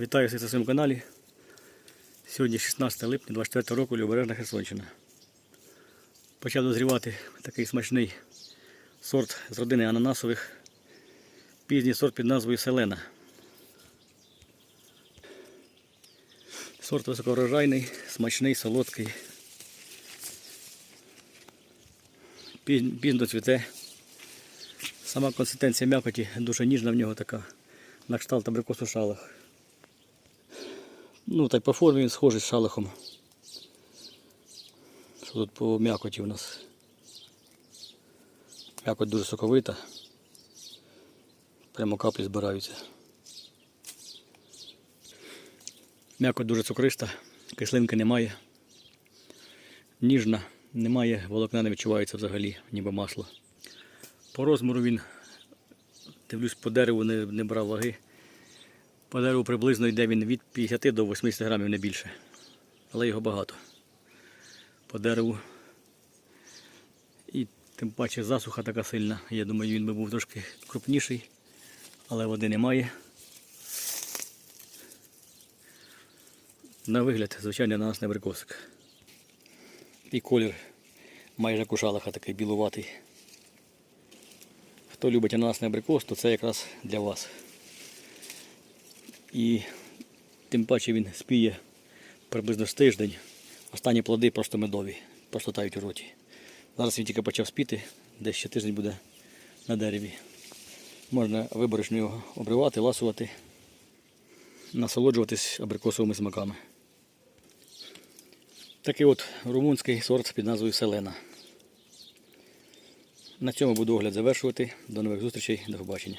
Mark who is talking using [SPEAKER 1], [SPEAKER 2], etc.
[SPEAKER 1] Вітаю всіх на своєму каналі. Сьогодні 16 липня 24 року Любережна Херсонщина. Почав дозрівати такий смачний сорт з родини ананасових. Пізній сорт під назвою Селена. Сорт високорожайний, смачний, солодкий. Пізно цвіте. Сама консистенція м'якоті дуже ніжна в нього така, на кшталт абрикосу шалах. Ну, так по формі він схожий з шалахом. Що тут по м'якоті у нас? М'якоть дуже соковита. Прямо каплі збираються. М'якоть дуже цукриста, кислинки немає. Ніжна, немає, волокна не відчувається взагалі, ніби масло. По розміру він, дивлюсь, по дереву не, не брав ваги. По дереву приблизно йде він від 50 до 80 грамів не більше. Але його багато. По дереву. І тим паче засуха така сильна. Я думаю, він би був трошки крупніший, але води немає. На вигляд, звичайно, на нас не абрикосик. І колір майже кушалаха такий білуватий. Хто любить ананасний абрикос, то це якраз для вас. І тим паче він спіє приблизно з тиждень. Останні плоди просто медові, просто тають у роті. Зараз він тільки почав спіти, десь ще тиждень буде на дереві. Можна виборочно його обривати, ласувати, насолоджуватись абрикосовими смаками. Такий от румунський сорт під назвою Селена. На цьому буду огляд завершувати. До нових зустрічей, до побачення.